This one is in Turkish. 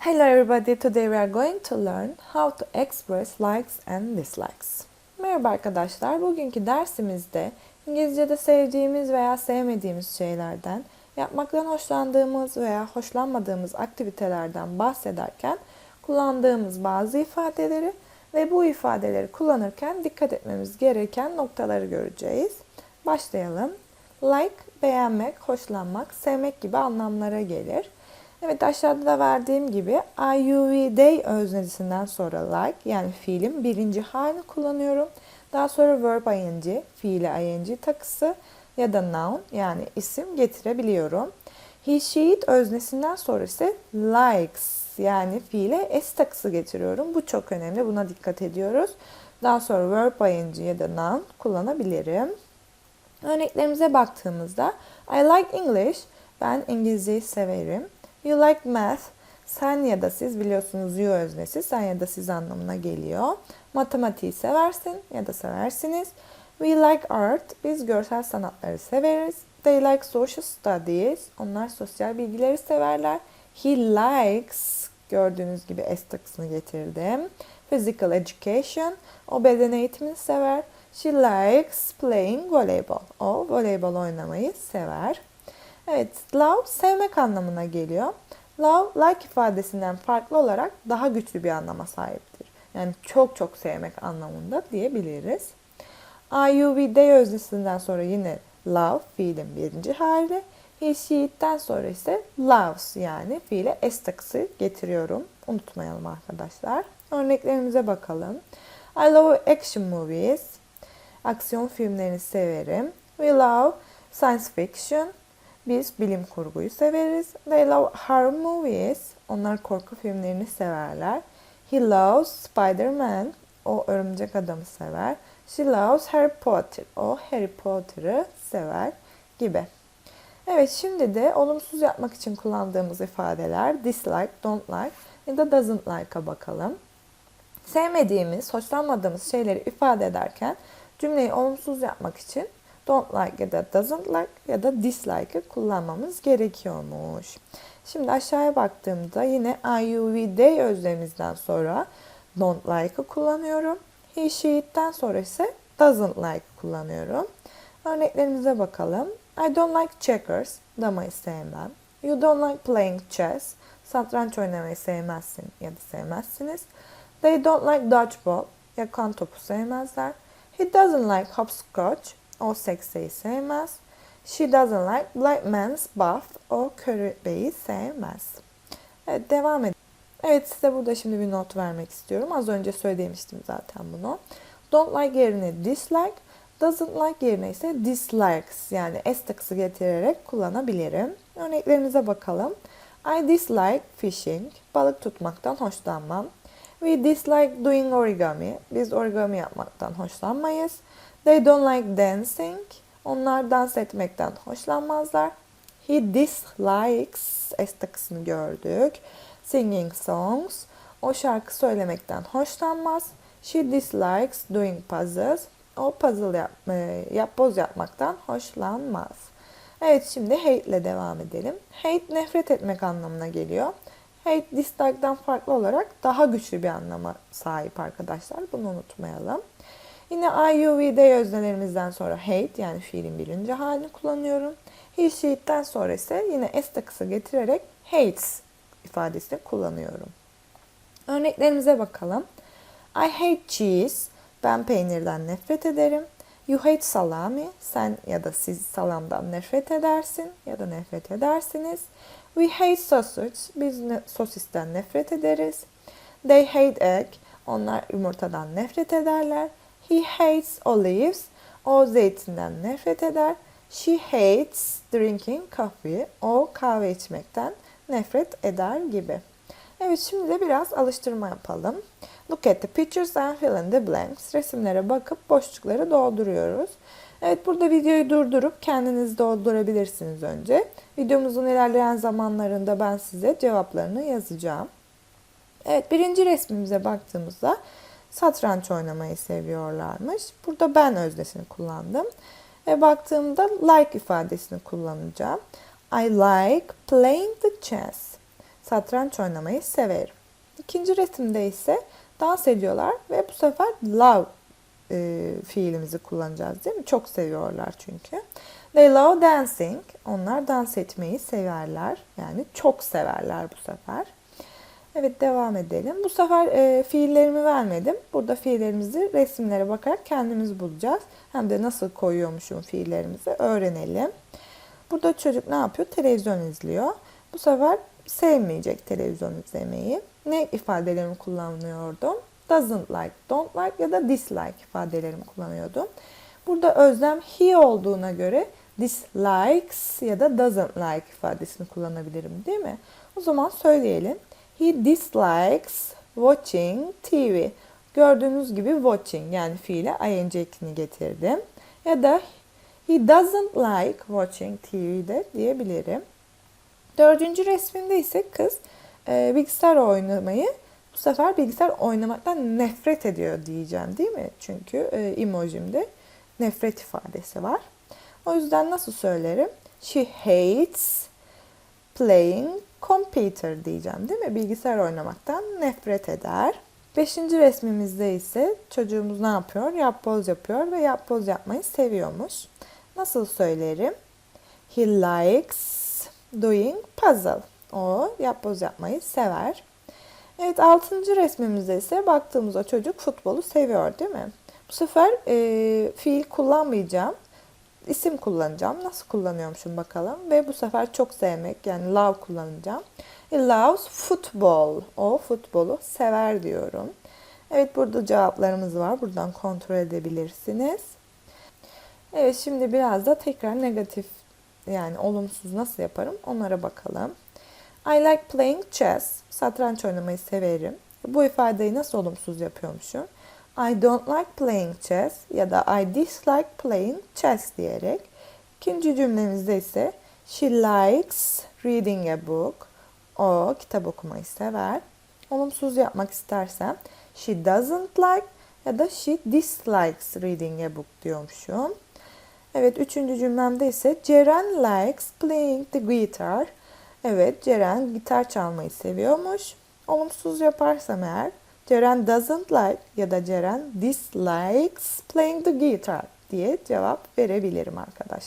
Hello everybody, today we are going to learn how to express likes and dislikes. Merhaba arkadaşlar, bugünkü dersimizde İngilizce'de sevdiğimiz veya sevmediğimiz şeylerden, yapmaktan hoşlandığımız veya hoşlanmadığımız aktivitelerden bahsederken kullandığımız bazı ifadeleri ve bu ifadeleri kullanırken dikkat etmemiz gereken noktaları göreceğiz. Başlayalım. Like, beğenmek, hoşlanmak, sevmek gibi anlamlara gelir. Evet aşağıda da verdiğim gibi IUV day öznesinden sonra like yani fiilin birinci halini kullanıyorum. Daha sonra verb ing, fiile ing takısı ya da noun yani isim getirebiliyorum. He, she, it öznesinden sonra ise likes yani fiile s takısı getiriyorum. Bu çok önemli. Buna dikkat ediyoruz. Daha sonra verb ing ya da noun kullanabilirim. Örneklerimize baktığımızda I like English. Ben İngilizceyi severim. You like math. Sen ya da siz biliyorsunuz you öznesi sen ya da siz anlamına geliyor. Matematiği seversin ya da seversiniz. We like art. Biz görsel sanatları severiz. They like social studies. Onlar sosyal bilgileri severler. He likes. Gördüğünüz gibi S takısını getirdim. Physical education. O beden eğitimini sever. She likes playing volleyball. O voleybol oynamayı sever. Evet, love sevmek anlamına geliyor. Love, like ifadesinden farklı olarak daha güçlü bir anlama sahiptir. Yani çok çok sevmek anlamında diyebiliriz. IUV'de öznesinden sonra yine love fiilin birinci hali. He, she, it'ten sonra ise loves yani fiile s takısı getiriyorum. Unutmayalım arkadaşlar. Örneklerimize bakalım. I love action movies. Aksiyon filmlerini severim. We love science fiction. Biz bilim kurguyu severiz. They love horror movies. Onlar korku filmlerini severler. He loves Spider-Man. O örümcek adamı sever. She loves Harry Potter. O Harry Potter'ı sever gibi. Evet şimdi de olumsuz yapmak için kullandığımız ifadeler dislike, don't like ya da doesn't like'a bakalım. Sevmediğimiz, hoşlanmadığımız şeyleri ifade ederken cümleyi olumsuz yapmak için don't like ya da doesn't like ya da dislike'ı kullanmamız gerekiyormuş. Şimdi aşağıya baktığımda yine IUV day özlemimizden sonra don't like'ı kullanıyorum. He, she, it'ten sonra ise doesn't like kullanıyorum. Örneklerimize bakalım. I don't like checkers. Damayı sevmem. You don't like playing chess. Satranç oynamayı sevmezsin ya da sevmezsiniz. They don't like dodgeball. Yakan topu sevmezler. He doesn't like hopscotch. O sekseyi sevmez. She doesn't like black man's buff. O körebeyi sevmez. Evet devam edelim. Evet size burada şimdi bir not vermek istiyorum. Az önce söylemiştim zaten bunu. Don't like yerine dislike. Doesn't like yerine ise dislikes yani s takısı getirerek kullanabilirim. Örneklerimize bakalım. I dislike fishing. Balık tutmaktan hoşlanmam. We dislike doing origami. Biz origami yapmaktan hoşlanmayız. They don't like dancing. Onlar dans etmekten hoşlanmazlar. He dislikes. S takısını gördük. Singing songs. O şarkı söylemekten hoşlanmaz. She dislikes doing puzzles. O puzzle yap, e, yapboz yapmaktan hoşlanmaz. Evet şimdi hate ile devam edelim. Hate nefret etmek anlamına geliyor. Hate dislike'dan farklı olarak daha güçlü bir anlama sahip arkadaşlar. Bunu unutmayalım. Yine IUV'de öznelerimizden sonra hate yani fiilin birinci halini kullanıyorum. He, she, it'ten sonra ise yine s takısı getirerek hates ifadesini kullanıyorum. Örneklerimize bakalım. I hate cheese. Ben peynirden nefret ederim. You hate salami. Sen ya da siz salamdan nefret edersin ya da nefret edersiniz. We hate sausage. Biz sosisten nefret ederiz. They hate egg. Onlar yumurtadan nefret ederler. He hates olives. O zeytinden nefret eder. She hates drinking coffee. O kahve içmekten nefret eder gibi. Evet şimdi de biraz alıştırma yapalım. Look at the pictures and fill in the blanks. Resimlere bakıp boşlukları dolduruyoruz. Evet burada videoyu durdurup kendiniz doldurabilirsiniz önce. Videomuzun ilerleyen zamanlarında ben size cevaplarını yazacağım. Evet birinci resmimize baktığımızda satranç oynamayı seviyorlarmış. Burada ben öznesini kullandım. Ve baktığımda like ifadesini kullanacağım. I like playing the chess. Satranç oynamayı severim. İkinci resimde ise dans ediyorlar ve bu sefer love e, fiilimizi kullanacağız değil mi? Çok seviyorlar çünkü. They love dancing. Onlar dans etmeyi severler. Yani çok severler bu sefer. Evet devam edelim. Bu sefer e, fiillerimi vermedim. Burada fiillerimizi resimlere bakarak kendimiz bulacağız. Hem de nasıl koyuyormuşum fiillerimizi öğrenelim. Burada çocuk ne yapıyor? Televizyon izliyor. Bu sefer sevmeyecek televizyon izlemeyi. Ne ifadelerimi kullanıyordum? Doesn't like, don't like ya da dislike ifadelerimi kullanıyordum. Burada özlem he olduğuna göre dislikes ya da doesn't like ifadesini kullanabilirim değil mi? O zaman söyleyelim. He dislikes watching TV. Gördüğünüz gibi watching yani fiile ing ekini getirdim. Ya da he doesn't like watching TV de diyebilirim. Dördüncü resminde ise kız e, bilgisayar oynamayı bu sefer bilgisayar oynamaktan nefret ediyor diyeceğim değil mi? Çünkü e, emojimde nefret ifadesi var. O yüzden nasıl söylerim? She hates playing computer diyeceğim değil mi? Bilgisayar oynamaktan nefret eder. Beşinci resmimizde ise çocuğumuz ne yapıyor? Yapboz yapıyor ve yapboz yapmayı seviyormuş. Nasıl söylerim? He likes doing puzzle. O yapboz yapmayı sever. Evet altıncı resmimizde ise baktığımızda çocuk futbolu seviyor değil mi? Bu sefer e, fiil kullanmayacağım. İsim kullanacağım. Nasıl kullanıyormuşum bakalım. Ve bu sefer çok sevmek yani love kullanacağım. He loves football. O futbolu sever diyorum. Evet burada cevaplarımız var. Buradan kontrol edebilirsiniz. Evet şimdi biraz da tekrar negatif yani olumsuz nasıl yaparım onlara bakalım. I like playing chess. Satranç oynamayı severim. Bu ifadeyi nasıl olumsuz yapıyormuşum? I don't like playing chess ya da I dislike playing chess diyerek. İkinci cümlemizde ise she likes reading a book. O kitap okumayı sever. Olumsuz yapmak istersem she doesn't like ya da she dislikes reading a book diyormuşum. Evet üçüncü cümlemde ise Ceren likes playing the guitar. Evet Ceren gitar çalmayı seviyormuş. Olumsuz yaparsam eğer Ceren doesn't like ya da Ceren dislikes playing the guitar diye cevap verebilirim arkadaşlar.